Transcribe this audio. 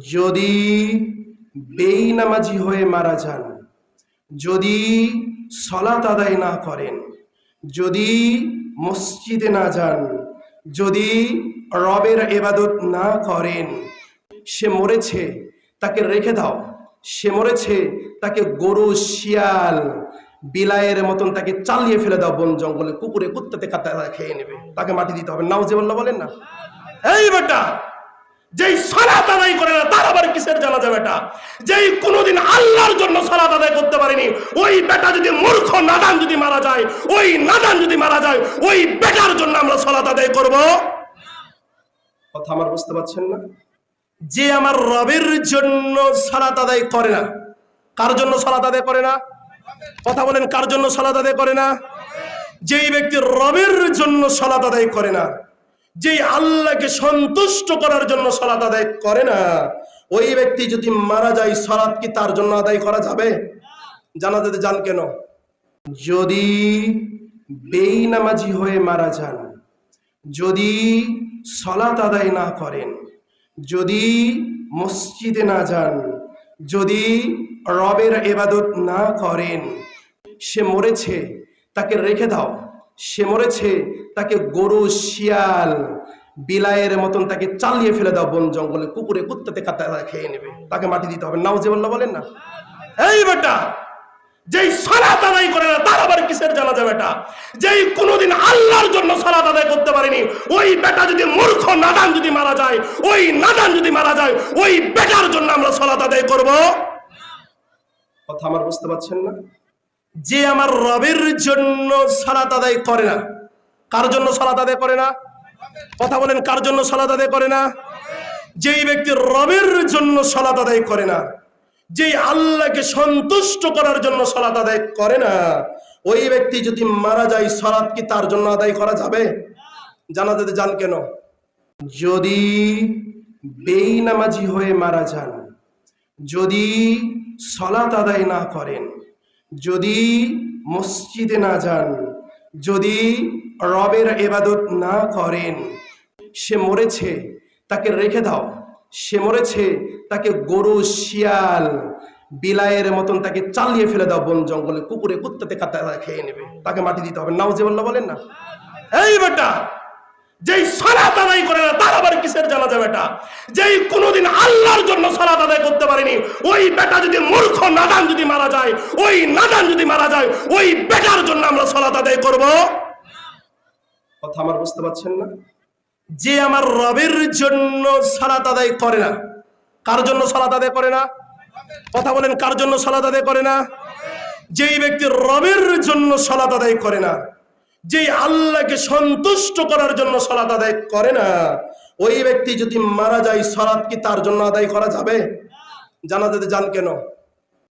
যদি বেইনামাজি হয়ে মারা যান, যদি সলাত আদায় না করেন, যদি মসজিদে না যান, যদি রবের এবাদত না করেন, সে মরেছে, তাকে রেখে দাও। সে মরেছে, তাকে গরু, শিয়াল, বিলায়ের মতন তাকে চালিয়ে ফেলে দাও, বন জঙ্গলে, কুকুরে, কুত্তাতে কাটা খেয়ে নেবে। তাকে মাটি দিতে হবে। নাও যে বলেন না? এই বেটা! যেই সালাত আদায় করে না, তার আবার কিসের জানা যাবে বেটা যেই কোনোদিন আল্লাহর জন্য সালাত আদায় করতে পারেনি, ওই বেটা যদি মূর্খ, নাদান যদি মারা যায়, ওই নাদান যদি মারা যায়, ওই বেটার জন্য আমরা সালাত আদায় করব। কথা আমার বুঝতে পারছেন না? যে আমার রবের জন্য সালাত আদায় করে না, কার জন্য সালাত আদায় করে না? কথা বলেন, কার জন্য সালাত আদায় করে না? যেই ব্যক্তি রবের জন্য সালাত আদায় করে না যে আল্লাহকে সন্তুষ্ট করার জন্য সালাত আদায় করে না, ওই ব্যক্তি যদি মারা যায়, সালাত কি তার জন্য আদায় করা যাবে? জানা যেতে যান কেন? যদি বেইনামাজি হয়ে মারা যান, যদি সলাত আদায় না করেন, যদি মসজিদে না যান, যদি রবের এবাদত না করেন, সে মরেছে, তাকে রেখে দাও। সে মরেছে, তাকে গরু, শিয়াল বিলায়ের মতন তাকে চালিয়ে ফেলে দাও বন জঙ্গলে, কুকুরে কুত্তাতে কাটা খেয়ে নেবে। তাকে মাটি দিতে হবে। নাও যে বলেন না? এই বেটা, যেই সালাত আদায় করে না, তার আবার কিসের জানা যাবে বেটা? যেই কোনোদিন আল্লাহর জন্য সালাত আদায় করতে পারেনি, ওই বেটা যদি মূর্খ, নাদান যদি মারা যায়, ওই নাদান যদি মারা যায়, ওই বেটার জন্য আমরা সালাত আদায় করব। কথা আমার বুঝতে পারছেন না? যে আমার রবের জন্য সালাত আদায় করে না। কার জন্য সালাত আদায় করে না? কথা বলেন, কার জন্য সালাত আদায় করে না? যেই ব্যক্তি রবের জন্য সালাত আদায় করে না যে আল্লাহকে সন্তুষ্ট করার জন্য সালাত আদায় করে না, ওই ব্যক্তি যদি মারা যায়, সালাত কি তার জন্য আদায় করা যাবে? জানা যেতে যান কেন? যদি বেইনামাজি হয়ে মারা যান, যদি সলাত আদায় না করেন যদি মসজিদে না যান, যদি রবের এবাদত না করেন, সে মরেছে, তাকে রেখে দাও। সে মরেছে, তাকে গরু, শিয়াল বিলায়ের মতন তাকে চালিয়ে ফেলে দাও বন জঙ্গলে, কুকুরে, কুত্তাতে কাটা খেয়ে নেবে। তাকে মাটি দিতে হবে। নাও যে বলেন না? এই বেটা, যেই সালাত আদায় করে না, তার আবার কিসের জানা যাবে যেই কোনোদিন আল্লাহর জন্য সালাত আদায় করতে পারেনি, ওই বেটা যদি মূর্খ মারা যায়, ওই নাদান যদি মারা যায়, ওই বেটার জন্য আমরা সলাত আদায় করব। কথা আমার বুঝতে পারছেন না? যে আমার রবের জন্য সালাত আদায় করে না, কার জন্য সালাত আদায় করে না? কথা বলেন, কার জন্য সালাত আদায় করে না? যেই ব্যক্তি রবের জন্য সালাত আদায় করে না যে আল্লাহকে সন্তুষ্ট করার জন্য সালাত আদায় করে না, ওই ব্যক্তি যদি মারা যায়, সালাত কি তার জন্য আদায় করা যাবে? জানা যেতে যান কেন?